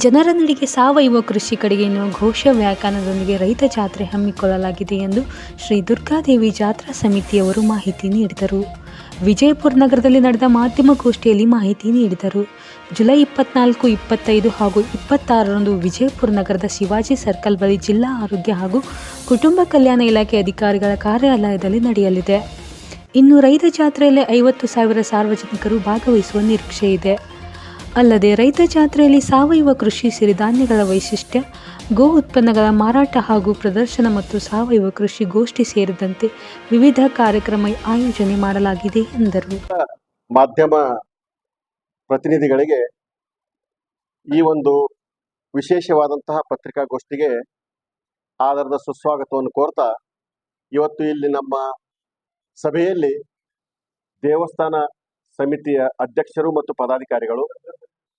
ಜನರ ನಡಿಗೆ ಸಾವಯವ ಕೃಷಿ ಕಡೆಗೆ ಎನ್ನುವ ಘೋಷ ವ್ಯಾಖ್ಯಾನದೊಂದಿಗೆ ರೈತ ಜಾತ್ರೆ ಹಮ್ಮಿಕೊಳ್ಳಲಾಗಿದೆ ಎಂದು ಶ್ರೀ ದುರ್ಗಾದೇವಿ ಜಾತ್ರಾ ಸಮಿತಿಯವರು ಮಾಹಿತಿ ನೀಡಿದರು. ವಿಜಯಪುರ ನಗರದಲ್ಲಿ ನಡೆದ ಮಾಧ್ಯಮಗೋಷ್ಠಿಯಲ್ಲಿ ಮಾಹಿತಿ ನೀಡಿದರು. ಜುಲೈ ಇಪ್ಪತ್ನಾಲ್ಕು, ಇಪ್ಪತ್ತೈದು ಹಾಗೂ ಇಪ್ಪತ್ತಾರರಂದು ವಿಜಯಪುರ ನಗರದ ಶಿವಾಜಿ ಸರ್ಕಲ್ ಬಳಿ ಜಿಲ್ಲಾ ಆರೋಗ್ಯ ಹಾಗೂ ಕುಟುಂಬ ಕಲ್ಯಾಣ ಇಲಾಖೆ ಅಧಿಕಾರಿಗಳ ಕಾರ್ಯಾಲಯದಲ್ಲಿ ನಡೆಯಲಿದೆ. ಇನ್ನು ರೈತ ಜಾತ್ರೆಯಲ್ಲಿ ಐವತ್ತು ಸಾವಿರ ಸಾರ್ವಜನಿಕರು ಭಾಗವಹಿಸುವ ನಿರೀಕ್ಷೆ ಇದೆ. ಅಲ್ಲದೆ ರೈತ ಜಾತ್ರೆಯಲ್ಲಿ ಸಾವಯವ ಕೃಷಿ ಸಿರಿಧಾನ್ಯಗಳ ವೈಶಿಷ್ಟ್ಯ, ಗೋ ಉತ್ಪನ್ನಗಳ ಮಾರಾಟ ಹಾಗೂ ಪ್ರದರ್ಶನ ಮತ್ತು ಸಾವಯವ ಕೃಷಿ ಗೋಷ್ಠಿ ಸೇರಿದಂತೆ ವಿವಿಧ ಕಾರ್ಯಕ್ರಮ ಆಯೋಜನೆ ಮಾಡಲಾಗಿದೆ ಎಂದರು. ಮಾಧ್ಯಮ ಪ್ರತಿನಿಧಿಗಳಿಗೆ ಈ ಒಂದು ವಿಶೇಷವಾದಂತಹ ಪತ್ರಿಕಾಗೋಷ್ಠಿಗೆ ಆಧಾರದ ಸುಸ್ವಾಗತವನ್ನು ಕೋರ್ತಾ, ಇವತ್ತು ಇಲ್ಲಿ ನಮ್ಮ ಸಭೆಯಲ್ಲಿ ದೇವಸ್ಥಾನ ಸಮಿತಿಯ ಅಧ್ಯಕ್ಷರು ಮತ್ತು ಪದಾಧಿಕಾರಿಗಳು,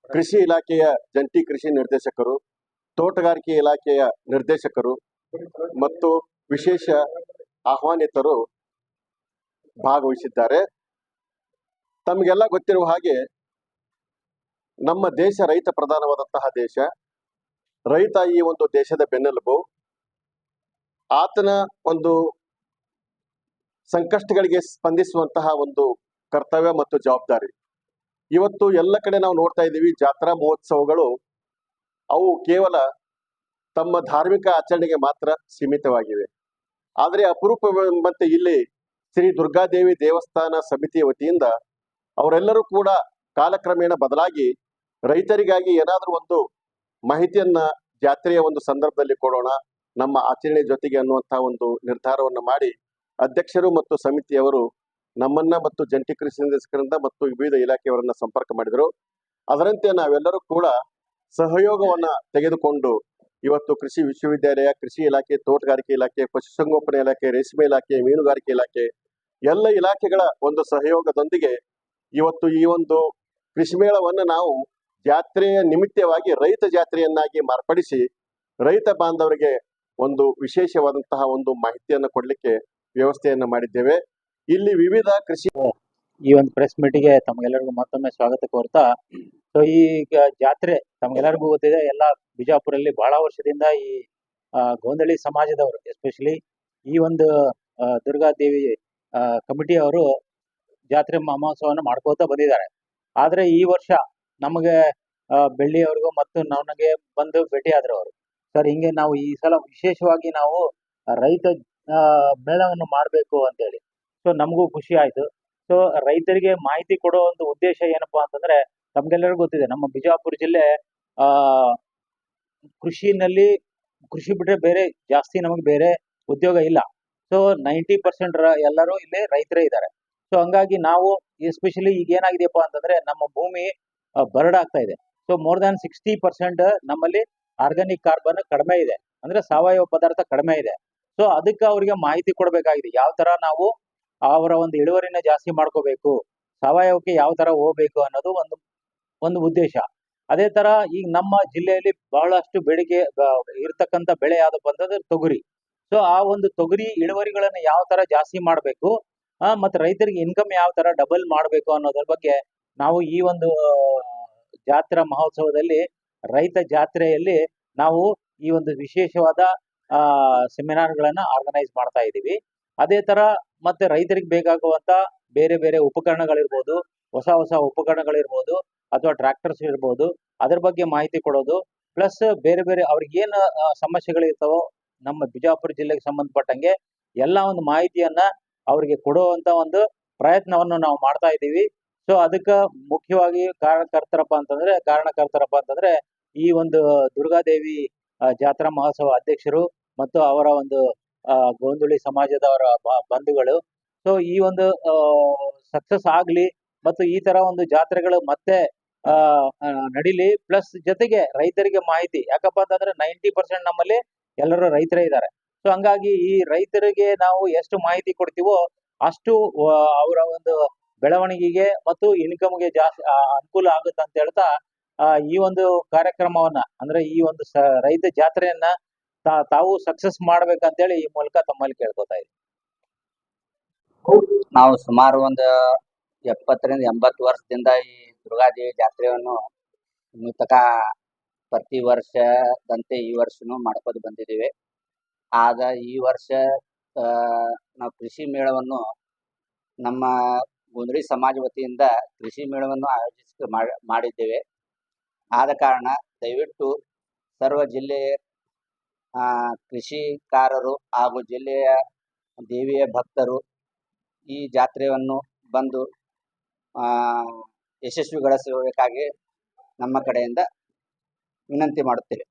ಕೃಷಿ ಇಲಾಖೆಯ ಜಂಟಿ ಕೃಷಿ ನಿರ್ದೇಶಕರು, ತೋಟಗಾರಿಕೆ ಇಲಾಖೆಯ ನಿರ್ದೇಶಕರು ಮತ್ತು ವಿಶೇಷ ಆಹ್ವಾನಿತರು ಭಾಗವಹಿಸಿದ್ದಾರೆ. ತಮಗೆಲ್ಲ ಗೊತ್ತಿರುವ ಹಾಗೆ ನಮ್ಮ ದೇಶ ರೈತ ಪ್ರಧಾನವಾದಂತಹ ದೇಶ. ರೈತ ಈ ಒಂದು ದೇಶದ ಬೆನ್ನೆಲುಬು. ಆತನ ಒಂದು ಸಂಕಷ್ಟಗಳಿಗೆ ಸ್ಪಂದಿಸುವಂತಹ ಒಂದು ಕರ್ತವ್ಯ ಮತ್ತು ಜವಾಬ್ದಾರಿ. ಇವತ್ತು ಎಲ್ಲ ಕಡೆ ನಾವು ನೋಡ್ತಾ ಇದ್ದೀವಿ ಜಾತ್ರಾ ಮಹೋತ್ಸವಗಳು ಅವು ಕೇವಲ ತಮ್ಮ ಧಾರ್ಮಿಕ ಆಚರಣೆಗೆ ಮಾತ್ರ ಸೀಮಿತವಾಗಿವೆ. ಆದರೆ ಅಪರೂಪವೆಂಬಂತೆ ಇಲ್ಲಿ ಶ್ರೀ ದುರ್ಗಾದೇವಿ ದೇವಸ್ಥಾನ ಸಮಿತಿಯ ವತಿಯಿಂದ ಅವರೆಲ್ಲರೂ ಕೂಡ ಕಾಲಕ್ರಮೇಣ ಬದಲಾಗಿ ರೈತರಿಗಾಗಿ ಏನಾದರೂ ಒಂದು ಮಾಹಿತಿಯನ್ನ ಜಾತ್ರೆಯ ಒಂದು ಸಂದರ್ಭದಲ್ಲಿ ಕೊಡೋಣ, ನಮ್ಮ ಆಚರಣೆ ಜೊತೆಗೆ ಅನ್ನುವಂತಹ ಒಂದು ನಿರ್ಧಾರವನ್ನು ಮಾಡಿ ಅಧ್ಯಕ್ಷರು ಮತ್ತು ಸಮಿತಿಯವರು ನಮ್ಮನ್ನ ಮತ್ತು ಜಂಟಿ ಕೃಷಿ ನಿರ್ದೇಶಕರಿಂದ ಮತ್ತು ವಿವಿಧ ಇಲಾಖೆಯವರನ್ನ ಸಂಪರ್ಕ ಮಾಡಿದರು. ಅದರಂತೆ ನಾವೆಲ್ಲರೂ ಕೂಡ ಸಹಯೋಗವನ್ನ ತೆಗೆದುಕೊಂಡು ಇವತ್ತು ಕೃಷಿ ವಿಶ್ವವಿದ್ಯಾಲಯ, ಕೃಷಿ ಇಲಾಖೆ, ತೋಟಗಾರಿಕೆ ಇಲಾಖೆ, ಪಶುಸಂಗೋಪನೆ ಇಲಾಖೆ, ರೇಷ್ಮೆ ಇಲಾಖೆ, ಮೀನುಗಾರಿಕೆ ಇಲಾಖೆ ಎಲ್ಲ ಇಲಾಖೆಗಳ ಒಂದು ಸಹಯೋಗದೊಂದಿಗೆ ಇವತ್ತು ಈ ಒಂದು ಕೃಷಿ ಮೇಳವನ್ನು ನಾವು ಜಾತ್ರೆಯ ನಿಮಿತ್ತವಾಗಿ ರೈತ ಜಾತ್ರೆಯನ್ನಾಗಿ ಮಾರ್ಪಡಿಸಿ ರೈತ ಬಾಂಧವರಿಗೆ ಒಂದು ವಿಶೇಷವಾದಂತಹ ಒಂದು ಮಾಹಿತಿಯನ್ನು ಕೊಡಲಿಕ್ಕೆ ವ್ಯವಸ್ಥೆಯನ್ನು ಮಾಡಿದ್ದೇವೆ. ಇಲ್ಲಿ ವಿವಿಧ ಕೃಷಿ ಈ ಒಂದು ಪ್ರೆಸ್ ಮೀಟಿಗೆ ತಮಗೆಲ್ಲರಿಗೂ ಮತ್ತೊಮ್ಮೆ ಸ್ವಾಗತ ಕೋರ್ತಾ. ಸೊ ಈಗ ಜಾತ್ರೆ ತಮಗೆಲ್ಲರಿಗೂ ಗೊತ್ತಿದೆ, ಎಲ್ಲ ಬಿಜಾಪುರಲ್ಲಿ ಬಹಳ ವರ್ಷದಿಂದ ಈ ಗೋಂದಳಿ ಸಮಾಜದವರು ಎಸ್ಪೆಷಲಿ ಈ ಒಂದು ದುರ್ಗಾ ದುರ್ಗಾದೇವಿ ಕಮಿಟಿ ಅವರು ಜಾತ್ರೆ ಮಹೋತ್ಸವವನ್ನು ಮಾಡ್ಕೋತಾ ಬಂದಿದ್ದಾರೆ. ಆದ್ರೆ ಈ ವರ್ಷ ನಮಗೆ ಬೆಳ್ಳಿ ಬೆಳ್ಳಿಯವ್ರಿಗೂ ಮತ್ತು ನನಗೆ ಬಂದು ಭೇಟಿ ಆದ್ರು ಅವರು ಸರ್, ಹಿಂಗೆ ನಾವು ಈ ಸಲ ವಿಶೇಷವಾಗಿ ನಾವು ರೈತ ಮೇಳವನ್ನು ಮಾಡಬೇಕು ಅಂತೇಳಿ. ಸೊ ನಮಗೂ ಖುಷಿ ಆಯ್ತು. ಸೊ ರೈತರಿಗೆ ಮಾಹಿತಿ ಕೊಡೋ ಒಂದು ಉದ್ದೇಶ ಏನಪ್ಪಾ ಅಂತಂದ್ರೆ, ನಮ್ಗೆಲ್ಲರಿಗೂ ಗೊತ್ತಿದೆ, ನಮ್ಮ ಬಿಜಾಪುರ ಜಿಲ್ಲೆ, ಆ, ಕೃಷಿನಲ್ಲಿ ಕೃಷಿ ಬಿಟ್ರೆ ಬೇರೆ ಜಾಸ್ತಿ ನಮಗೆ ಬೇರೆ ಉದ್ಯೋಗ ಇಲ್ಲ. ಸೊ ನೈಂಟಿ ಪರ್ಸೆಂಟ್ ಎಲ್ಲರೂ ಇಲ್ಲಿ ರೈತರೇ ಇದ್ದಾರೆ. ಸೊ ಹಂಗಾಗಿ ನಾವು ಎಸ್ಪೆಷಲಿ ಈಗ ಏನಾಗಿದೆಯಪ್ಪ ಅಂತಂದ್ರೆ, ನಮ್ಮ ಭೂಮಿ ಬರ್ಡ್ ಆಗ್ತಾ ಇದೆ. So more than sixty percent ನಮ್ಮಲ್ಲಿ ಆರ್ಗಾನಿಕ್ ಕಾರ್ಬನ್ ಕಡಿಮೆ ಇದೆ. ಅಂದ್ರೆ ಸಾವಯವ ಪದಾರ್ಥ ಕಡಿಮೆ ಇದೆ. ಸೊ ಅದಕ್ಕೆ ಅವರಿಗೆ ಮಾಹಿತಿ ಕೊಡಬೇಕಾಗಿದೆ. ಯಾವ ತರ ನಾವು ಅವರ ಒಂದು ಇಳುವರಿನ ಜಾಸ್ತಿ ಮಾಡ್ಕೋಬೇಕು. ಸಾವಯವಕ್ಕೆ ಯಾವ ತರ ಹೋಗ್ಬೇಕು ಅನ್ನೋದು ಒಂದು ಒಂದು ಉದ್ದೇಶ. ಅದೇ ತರ ಈಗ ನಮ್ಮ ಜಿಲ್ಲೆಯಲ್ಲಿ ಬಹಳಷ್ಟು ಇರತಕ್ಕಂತ ಇರ್ತಕ್ಕಂಥ ಬೆಳೆ ಯಾವ್ದಪ್ಪ ಅಂತಂದ್ರೆ ತೊಗರಿ. ಸೊ ಆ ಒಂದು ತೊಗರಿ ಇಳುವರಿಗಳನ್ನ ಯಾವ ತರ ಜಾಸ್ತಿ ಮಾಡಬೇಕು ಮತ್ತೆ ರೈತರಿಗೆ ಇನ್ಕಮ್ ಯಾವ ತರ ಡಬಲ್ ಮಾಡಬೇಕು ಅನ್ನೋದ್ರ ಬಗ್ಗೆ ನಾವು ಈ ಒಂದು ಜಾತ್ರಾ ಮಹೋತ್ಸವದಲ್ಲಿ ರೈತ ಜಾತ್ರೆಯಲ್ಲಿ ನಾವು ಈ ಒಂದು ವಿಶೇಷವಾದ ಸೆಮಿನಾರ್ಗಳನ್ನ ಆರ್ಗನೈಸ್ ಮಾಡ್ತಾ ಇದ್ದೀವಿ ಅದೇ ತರ ಮತ್ತೆ ರೈತರಿಗೆ ಬೇಕಾಗುವಂತ ಬೇರೆ ಬೇರೆ ಉಪಕರಣಗಳಿರ್ಬೋದು, ಹೊಸ ಹೊಸ ಉಪಕರಣಗಳಿರ್ಬೋದು ಅಥವಾ ಟ್ರ್ಯಾಕ್ಟರ್ಸ್ ಇರ್ಬೋದು, ಅದ್ರ ಬಗ್ಗೆ ಮಾಹಿತಿ ಕೊಡೋದು. ಪ್ಲಸ್ ಬೇರೆ ಬೇರೆ ಅವ್ರಿಗೆ ಏನು ಸಮಸ್ಯೆಗಳಿರ್ತಾವೋ ನಮ್ಮ ಬಿಜಾಪುರ ಜಿಲ್ಲೆಗೆ ಸಂಬಂಧಪಟ್ಟಂಗೆ ಎಲ್ಲ ಒಂದು ಮಾಹಿತಿಯನ್ನ ಅವ್ರಿಗೆ ಕೊಡುವಂತ ಒಂದು ಪ್ರಯತ್ನವನ್ನು ನಾವು ಮಾಡ್ತಾ ಇದ್ದೀವಿ. ಸೊ ಅದಕ್ಕೆ ಮುಖ್ಯವಾಗಿ ಕಾರಣಕರ್ತರಪ್ಪ ಅಂತಂದ್ರೆ ಕಾರಣಕರ್ತರಪ್ಪ ಅಂತಂದ್ರೆ ಈ ಒಂದು ದುರ್ಗಾದೇವಿ ಜಾತ್ರಾ ಮಹೋತ್ಸವ ಅಧ್ಯಕ್ಷರು ಮತ್ತು ಅವರ ಒಂದು ಗೋಂದುಳಿ ಸಮಾಜದವರ ಬಂಧುಗಳು. ಸೊ ಈ ಒಂದು ಸಕ್ಸಸ್ ಆಗ್ಲಿ ಮತ್ತು ಈ ತರ ಒಂದು ಜಾತ್ರೆಗಳು ಮತ್ತೆ ನಡೀಲಿ. ಪ್ಲಸ್ ಜೊತೆಗೆ ರೈತರಿಗೆ ಮಾಹಿತಿ. ಯಾಕಪ್ಪ ಅಂತಂದ್ರೆ ನೈಂಟಿ ಪರ್ಸೆಂಟ್ ನಮ್ಮಲ್ಲಿ ಎಲ್ಲರೂ ರೈತರೇ ಇದ್ದಾರೆ. ಸೊ ಹಂಗಾಗಿ ಈ ರೈತರಿಗೆ ನಾವು ಎಷ್ಟು ಮಾಹಿತಿ ಕೊಡ್ತೀವೋ ಅಷ್ಟು ಅವರ ಒಂದು ಬೆಳವಣಿಗೆಗೆ ಮತ್ತು ಇನ್ಕಮ್ಗೆ ಜಾಸ್ತಿ ಅನುಕೂಲ ಆಗುತ್ತೆ ಅಂತ ಹೇಳ್ತಾ ಈ ಒಂದು ಕಾರ್ಯಕ್ರಮವನ್ನ, ಅಂದ್ರೆ ಈ ಒಂದು ರೈತ ಜಾತ್ರೆಯನ್ನ ತಾ- ತಾವು ಸಕ್ಸಸ್ ಮಾಡ್ಬೇಕಂತೇಳಿ ಈ ಮೂಲಕ ತಮ್ಮಲ್ಲಿ ಕೇಳ್ಕೊತಾ ಇದ್ದೀನಿ. ನಾವು ಸುಮಾರು ಒಂದು ಎಪ್ಪತ್ತರಿಂದ ಎಂಬತ್ತು ವರ್ಷದಿಂದ ಈ ದುರ್ಗಾದೇವಿ ಜಾತ್ರೆಯನ್ನು ಇನ್ನೂ ತಕ ಪ್ರತಿ ವರ್ಷದಂತೆ ಈ ವರ್ಷನೂ ಮಾಡ್ಕೊಂಡು ಬಂದಿದ್ದೀವಿ. ಆಗ ಈ ವರ್ಷ ನಾವು ಕೃಷಿ ಮೇಳವನ್ನು ನಮ್ಮ ಗುಂದ್ರಿ ಸಮಾಜ ವತಿಯಿಂದ ಕೃಷಿ ಮೇಳವನ್ನು ಆಯೋಜಿಸಿ ಮಾಡ್- ಮಾಡಿದ್ದೇವೆ. ಆದ ಕಾರಣ ದಯವಿಟ್ಟು ಸರ್ವ ಜಿಲ್ಲೆಯ ಕೃಷಿಕಾರರು ಹಾಗೂ ಜಿಲ್ಲೆಯ ದೇವಿಯ ಭಕ್ತರು ಈ ಜಾತ್ರೆಯನ್ನು ಬಂದು ಆ, ಯಶಸ್ವಿಗೊಳಿಸಬೇಕಾಗಿ ನಮ್ಮ ಕಡೆಯಿಂದ ವಿನಂತಿ ಮಾಡುತ್ತೇವೆ.